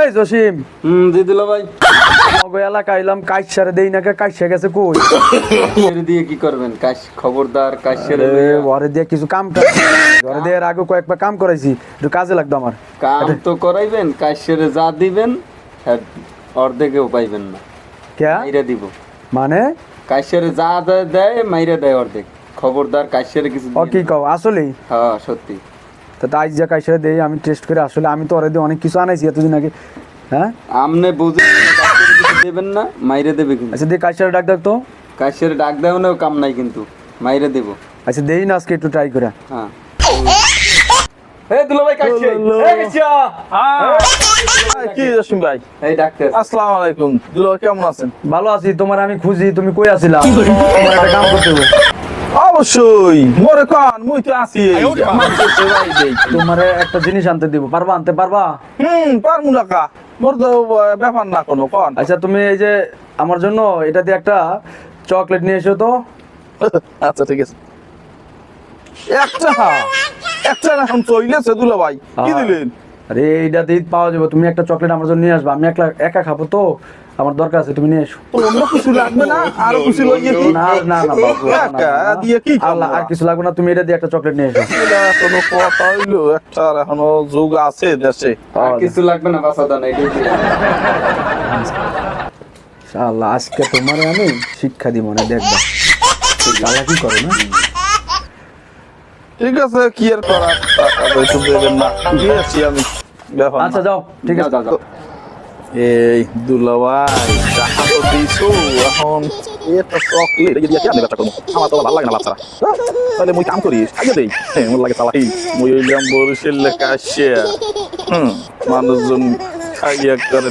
এই জসিম। হুম দিদিল ভাই। মগো এলাকা আইলাম কাইসারে দেই নাকি কাইসা গেছে কই? ছেড়ে দিয়ে কি করবেন? কাশ খবরদার কাশ ছেড়ে ঘরে দিয়ে কিছু কাম কর ঘরে দিয়ে আগে কয়েকবার কাম করাইছি একটু কাজে লাগতো আমার। কাম তো করাইবেন ছেড়ে যা দিবেন হ্যাঁ, অর্ধেকেও পাইবেন না। কে মাইরা দিব। মানে? কাশের যা দেয় দেয় মাইরা দেয় অর্ধেক। খবরদার কাশের কিছু ও কি না। কও আসলেই? হ্যাঁ সত্যি। তা তাই যে দেই আমি টেস্ট করে আসলে আমি তো ওরে দিয়ে অনেক কিছু আনাইছি এতদিন আগে। হ্যাঁ? আমনে বুঝে দেবেন না মাইরে দেবে কিন্তু। আচ্ছা দিয়ে কাইসারে ডাক ডাক তো। কাশের ডাক দেও না কাম নাই কিন্তু। মাইরে দেব। আচ্ছা দেই না আজকে একটু ট্রাই করে। হ্যাঁ। এই দুলো ভাই এই কাশিয়া কি জসিম ভাই? এই ডাক্তার আসসালামু আলাইকুম। দুলো কেমন আছেন? ভালো আছি তোমার আমি খুঁজি তুমি কই আছিলা? তোমার একটা কাম করতে হবে। অবশ্যই। মরে কান মুই তো আছি। তোমার একটা জিনিস আনতে দিব। পারবা আনতে পারবা? হুম পারমু টাকা মোর তো ব্যাপার না কোনো কন। আচ্ছা তুমি এই যে আমার জন্য এটা দিয়ে একটা চকলেট নিয়ে এসো তো। আচ্ছা ঠিক আছে। একটা? একটা এখন চইলেছে দুলা ভাই। কি। দিলেন? আরে এইটা দিয়ে পাওয়া যাবে। তুমি একটা চকলেট আমার জন্য নিয়ে আসবা। আমি একলা একা খাব তো। আমার দরকার আছে তুমি নিয়ে এসো। অন্য কিছু লাগবে না? আরও কিছু লইয়ে না না না বাবু, না, না, একা? না। দিয়ে কি আল্লাহ, আর কিছু লাগবে না তুমি এটা দিয়ে একটা চকলেট নিয়ে এসো। কোনো কথা হইল? একটা এখনও যুগ আছে দেশে। আর কিছু লাগবে না বাসা দানা আল্লাহ আজকে তোমারে আমি শিক্ষা দিব না দেখবা। কি করে না? ঠিক আছে কি আর করার? টাকা পয়সা দেবেন না। দিয়েছি আমি। ব্যাপার আচ্ছা যাও ঠিক আছে। যাও। এই দুলাভাই টাকা তো দিছো এখন এটা চকলেট এই দিয়ে আমি ব্যবসা করব। আমার তো ভালো লাগে না বাচ্চারা। তাহলে মুই কাম করিস আগে দেই। হ্যাঁ মোর লাগে চালাই মুই হইলাম বরিশাল লেখা হুম মানুষজন খাইয়া করে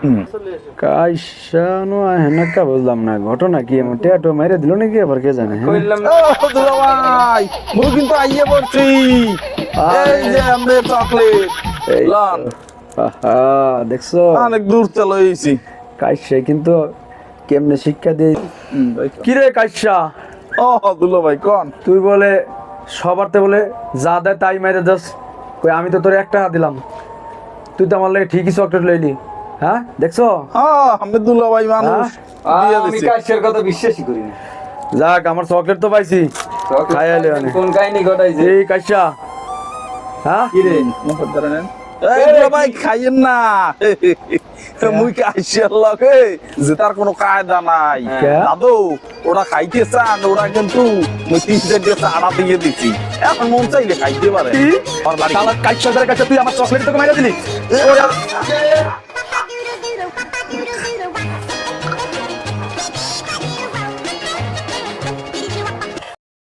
হুম। কাইসানো হেনাকা বুঝলাম না ঘটনা কি? এমন টেটো মেরে দিল নাকি আবার কে জানে হ্যাঁ? ভাই কিন্তু আইয়ে পড়ছি। এই যে আমাদের চকলেট। এই তো। দেখছ? অনেক দূর চলে এসেছি। কাইসা কিন্তু কেমনে শিক্ষা দিয়ে কি রে কাইসা? ও দুলো ভাই কোন? তুই বলে সবারতে বলে যা দেয় তাই মেরে দাস। কই আমি তো তোর একটা হাত দিলাম। তুই তো আমার লাগে ঠিকই চকলেট লইলি। হ্যাঁ দেখছ? হ্যাঁ আমি দুলো ভাই মানুষ। দিয়ে আমি কাশের কথা বিশ্বাসই করি না। যাক আমার চকলেট তো পাইছি। খাই অনেক। কোন কাহিনী ঘটাইছে? এই কাইসা হ্যাঁ? কি রে ভাই খাইয়েন না। মুই কাইছিয়ার লগে যে তার কোনো কায়দা নাই। কে? দাদু ওরা খাইতে চান ওরা কিন্তু মুই তিন চারটে চাড়া দিয়ে দিছি। এখন মন চাইলে খাইতে পারে। কি? আমার বাড়ি শালা কাইসা ধরে কাইসা তুই আমার চকলেট তোকে মেরে দিলি? ওরে, beautiful.